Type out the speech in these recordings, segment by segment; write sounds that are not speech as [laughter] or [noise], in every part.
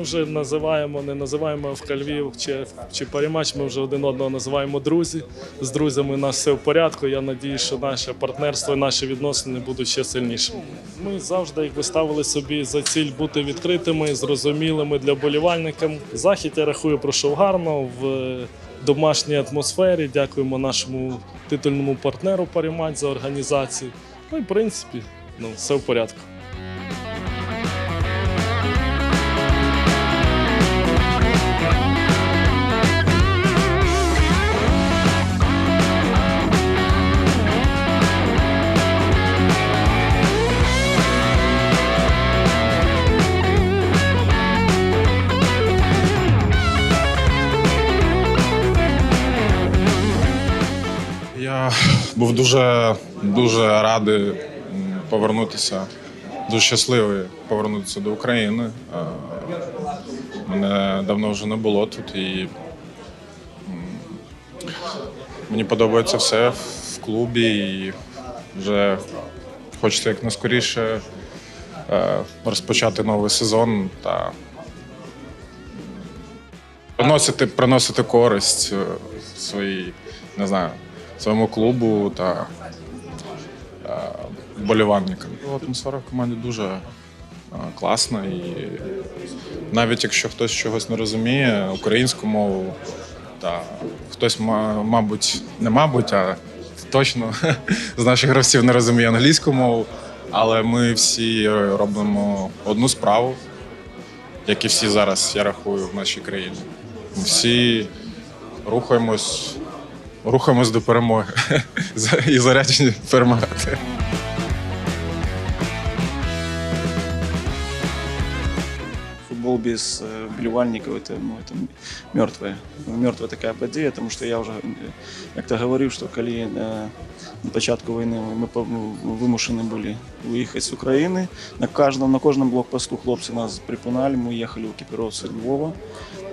вже називаємо, не називаємо ФК Львів чи, чи Парімач, ми вже один одного називаємо друзі. З друзями у нас все в порядку. Я надію, що наше партнерство і наші відносини будуть ще сильнішими. Ми завжди якби ставили собі за ціль бути відкритими, зрозумілими для болівальників. Захід я рахую пройшов гарно в домашній атмосфері. Дякуємо нашому титульному партнеру Парімач за організацію. Ну і в принципі, ну все в порядку. Я був дуже, дуже радий повернутися, дуже щасливий повернутися до України. Мене давно вже не було тут і мені подобається все в клубі і вже хочеться якнайскоріше е, розпочати новий сезон та приносити, приносити користь е, своїй, не знаю, своєму клубу та е, вболівальникам. Атмосфера в команді дуже е, класна, і навіть якщо хтось чогось не розуміє, українську мову, та хтось, ма- мабуть, не мабуть, а точно [laughs] з наших гравців не розуміє англійську мову, але ми всі е, робимо одну справу, як і всі зараз, я рахую, в нашій країні. Всі рухаємось, рухаємось до перемоги [laughs] За- і заряджені перемагати. Футбол без э, болівальників это, ну, это мертвая, мертвая такая подія, тому що я вже е, як-то говорив, що коли е, на початку війни ми по- ми вимушені були виїхати з України, на кожному, на кожному блокпосту хлопці нас припинали, ми їхали в екіпіровці Львова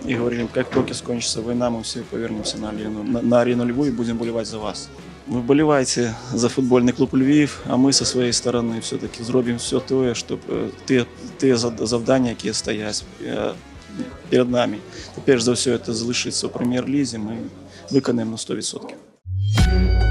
і говорили, як тільки скінчиться війна, ми всі повернемося на арену, на, на арену Львова і будемо болівати за вас. Ви вболіваєте за футбольний клуб Львів, а ми зі своєї сторони все-таки зробимо все те, щоб е, ті, ті завдання, які стоять е, перед нами, перш за все, це залишиться у прем'єр-лізі, ми виконаємо на 100%.